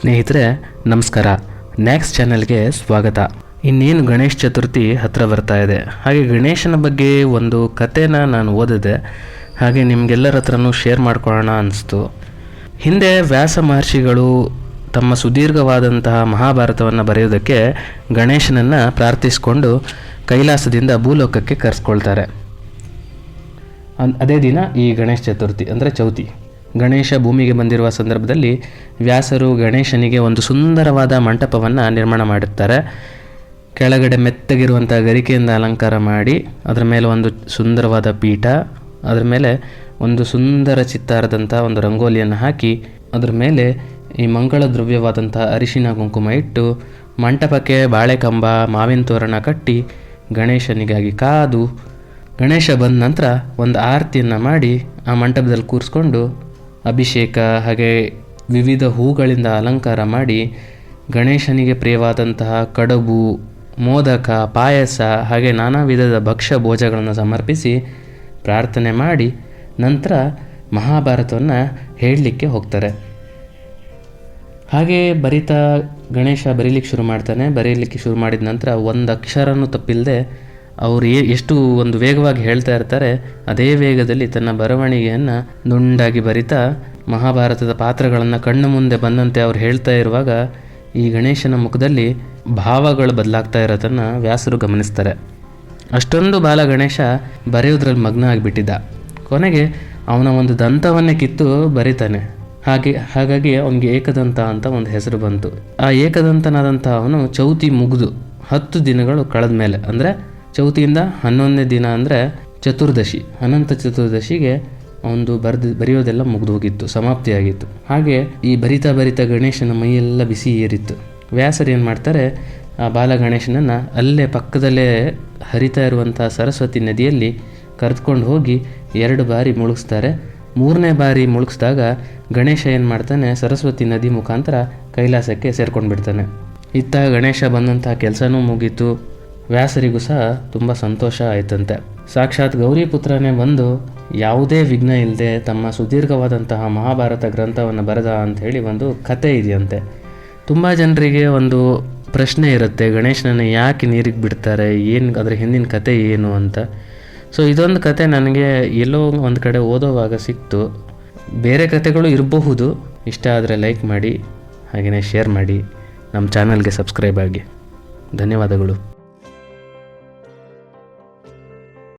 ಸ್ನೇಹಿತರೆ, ನಮಸ್ಕಾರ. ನೆಕ್ಸ್ಟ್ ಚಾನೆಲ್ಗೆ ಸ್ವಾಗತ. ಇನ್ನೇನು ಗಣೇಶ ಚತುರ್ಥಿ ಹತ್ರ ಬರ್ತಾ ಇದೆ. ಹಾಗೆ ಗಣೇಶನ ಬಗ್ಗೆ ಒಂದು ಕಥೆನ ನಾನು ಓದಿದೆ. ಹಾಗೆ ನಿಮಗೆಲ್ಲರ ಹತ್ರನೂ ಶೇರ್ ಮಾಡ್ಕೊಳ್ಳೋಣ ಅನಿಸ್ತು. ಹಿಂದೆ ವ್ಯಾಸ ಮಹರ್ಷಿಗಳು ತಮ್ಮ ಸುದೀರ್ಘವಾದಂತಹ ಮಹಾಭಾರತವನ್ನು ಬರೆಯೋದಕ್ಕೆ ಗಣೇಶನನ್ನು ಪ್ರಾರ್ಥಿಸಿಕೊಂಡು ಕೈಲಾಸದಿಂದ ಭೂಲೋಕಕ್ಕೆ ಕರೆಸ್ಕೊಳ್ತಾರೆ. ಅದೇ ದಿನ ಈ ಗಣೇಶ ಚತುರ್ಥಿ, ಅಂದರೆ ಚೌತಿ. ಗಣೇಶ ಭೂಮಿಗೆ ಬಂದಿರುವ ಸಂದರ್ಭದಲ್ಲಿ ವ್ಯಾಸರು ಗಣೇಶನಿಗೆ ಒಂದು ಸುಂದರವಾದ ಮಂಟಪವನ್ನು ನಿರ್ಮಾಣ ಮಾಡುತ್ತಾರೆ. ಕೆಳಗಡೆ ಮೆತ್ತಗಿರುವಂಥ ಗರಿಕೆಯಿಂದ ಅಲಂಕಾರ ಮಾಡಿ, ಅದರ ಮೇಲೆ ಒಂದು ಸುಂದರವಾದ ಪೀಠ, ಅದರ ಮೇಲೆ ಒಂದು ಸುಂದರ ಚಿತ್ತಾರದಂಥ ಒಂದು ರಂಗೋಲಿಯನ್ನು ಹಾಕಿ, ಅದರ ಮೇಲೆ ಈ ಮಂಗಳ ದ್ರವ್ಯವಾದಂಥ ಅರಿಶಿನ ಕುಂಕುಮ ಇಟ್ಟು, ಮಂಟಪಕ್ಕೆ ಬಾಳೆಕಂಬ, ಮಾವಿನ ತೋರಣ ಕಟ್ಟಿ ಗಣೇಶನಿಗಾಗಿ ಕಾದು, ಗಣೇಶ ಬಂದ ನಂತರ ಒಂದು ಆರತಿಯನ್ನು ಮಾಡಿ ಆ ಮಂಟಪದಲ್ಲಿ ಕೂರಿಸ್ಕೊಂಡು ಅಭಿಷೇಕ ಹಾಗೆ ವಿವಿಧ ಹೂಗಳಿಂದ ಅಲಂಕಾರ ಮಾಡಿ ಗಣೇಶನಿಗೆ ಪ್ರಿಯವಾದಂತಹ ಕಡುಬು, ಮೋದಕ, ಪಾಯಸ ಹಾಗೆ ನಾನಾ ವಿಧದ ಭಕ್ಷ್ಯ ಭೋಜಗಳನ್ನು ಸಮರ್ಪಿಸಿ ಪ್ರಾರ್ಥನೆ ಮಾಡಿ ನಂತರ ಮಹಾಭಾರತವನ್ನು ಹೇಳಲಿಕ್ಕೆ ಹೋಗ್ತಾರೆ. ಹಾಗೆ ಬರಿತಾ ಗಣೇಶ ಬರೀಲಿಕ್ಕೆ ಶುರು ಮಾಡ್ತಾನೆ. ಬರೀಲಿಕ್ಕೆ ಶುರು ಮಾಡಿದ ನಂತರ ಒಂದು ಅಕ್ಷರನೂ ತಪ್ಪಿಲ್ಲದೆ ಅವರು ಎಷ್ಟು ಒಂದು ವೇಗವಾಗಿ ಹೇಳ್ತಾ ಇರ್ತಾರೆ, ಅದೇ ವೇಗದಲ್ಲಿ ತನ್ನ ಬರವಣಿಗೆಯನ್ನು ದುಂಡಾಗಿ ಬರಿತಾ ಮಹಾಭಾರತದ ಪಾತ್ರಗಳನ್ನು ಕಣ್ಣು ಮುಂದೆ ಬಂದಂತೆ ಅವ್ರು ಹೇಳ್ತಾ ಇರುವಾಗ ಈ ಗಣೇಶನ ಮುಖದಲ್ಲಿ ಭಾವಗಳು ಬದಲಾಗ್ತಾ ಇರೋದನ್ನು ವ್ಯಾಸರು ಗಮನಿಸ್ತಾರೆ. ಅಷ್ಟೊಂದು ಬಾಲ ಗಣೇಶ ಬರೆಯೋದ್ರಲ್ಲಿ ಮಗ್ನ ಆಗಿಬಿಟ್ಟಿದ್ದ. ಕೊನೆಗೆ ಅವನ ಒಂದು ದಂತವನ್ನೇ ಕಿತ್ತು ಬರಿತಾನೆ. ಹಾಗೆ, ಹಾಗಾಗಿ ಅವನಿಗೆ ಏಕದಂತ ಅಂತ ಒಂದು ಹೆಸರು ಬಂತು. ಆ ಏಕದಂತನಾದಂಥ ಅವನು ಚೌತಿ ಮುಗಿದು ಹತ್ತು ದಿನಗಳು ಕಳೆದ ಮೇಲೆ ಅಂದರೆ ಚೌತಿಯಿಂದ ಹನ್ನೊಂದನೇ ದಿನ ಅಂದರೆ ಚತುರ್ದಶಿ. ಅನಂತ ಚತುರ್ದಶಿಗೆ ಒಂದು ಬರೆದು, ಬರೆಯೋದೆಲ್ಲ ಮುಗಿದು ಹೋಗಿತ್ತು ಸಮಾಪ್ತಿಯಾಗಿತ್ತು. ಹಾಗೆ ಈ ಬರಿತಾ ಬರಿತಾ ಗಣೇಶನ ಮೈಯೆಲ್ಲ ಬಿಸಿ ಏರಿತ್ತು. ವ್ಯಾಸರು ಏನು ಮಾಡ್ತಾರೆ, ಆ ಬಾಲ ಗಣೇಶನನ್ನು ಅಲ್ಲೇ ಪಕ್ಕದಲ್ಲೇ ಹರಿತಾ ಇರುವಂಥ ಸರಸ್ವತಿ ನದಿಯಲ್ಲಿ ಕರೆದುಕೊಂಡು ಹೋಗಿ ಎರಡು ಬಾರಿ ಮುಳುಗಿಸ್ತಾರೆ. ಮೂರನೇ ಬಾರಿ ಮುಳುಗಿಸಿದಾಗ ಗಣೇಶ ಏನು ಮಾಡ್ತಾನೆ, ಸರಸ್ವತಿ ನದಿ ಮುಖಾಂತರ ಕೈಲಾಸಕ್ಕೆ ಸೇರ್ಕೊಂಡು ಬಿಡ್ತಾನೆ ಇತ್ತ ಗಣೇಶ ಬಂದಂಥ ಕೆಲಸನೂ ಮುಗೀತು. ವ್ಯಾಸರಿಗೂ ಸಹ ತುಂಬ ಸಂತೋಷ ಆಯ್ತಂತೆ. ಸಾಕ್ಷಾತ್ ಗೌರಿ ಪುತ್ರನೇ ಬಂದು ಯಾವುದೇ ವಿಘ್ನ ಇಲ್ಲದೆ ತಮ್ಮ ಸುದೀರ್ಘವಾದಂತಹ ಮಹಾಭಾರತ ಗ್ರಂಥವನ್ನು ಬರೆದ ಅಂತ ಹೇಳಿ ಒಂದು ಕತೆ ಇದೆಯಂತೆ. ತುಂಬ ಜನರಿಗೆ ಒಂದು ಪ್ರಶ್ನೆ ಇರುತ್ತೆ, ಗಣೇಶನನ್ನು ಯಾಕೆ ನೀರಿಗೆ ಬಿಡ್ತಾರೆ, ಏನು ಅದರ ಹಿಂದಿನ ಕತೆ ಏನು ಅಂತ. ಸೊ ಇದೊಂದು ಕತೆ ನನಗೆ ಎಲ್ಲೋ ಒಂದು ಕಡೆ ಓದೋವಾಗ ಸಿಕ್ತು. ಬೇರೆ ಕತೆಗಳು ಇರಬಹುದು, ಇಷ್ಟ ಆದರೆ ಲೈಕ್ ಮಾಡಿ ಹಾಗೆಯೇ ಶೇರ್ ಮಾಡಿ. ನಮ್ಮ ಚಾನಲ್ಗೆ ಸಬ್ಸ್ಕ್ರೈಬ್ ಆಗಿ. ಧನ್ಯವಾದಗಳು.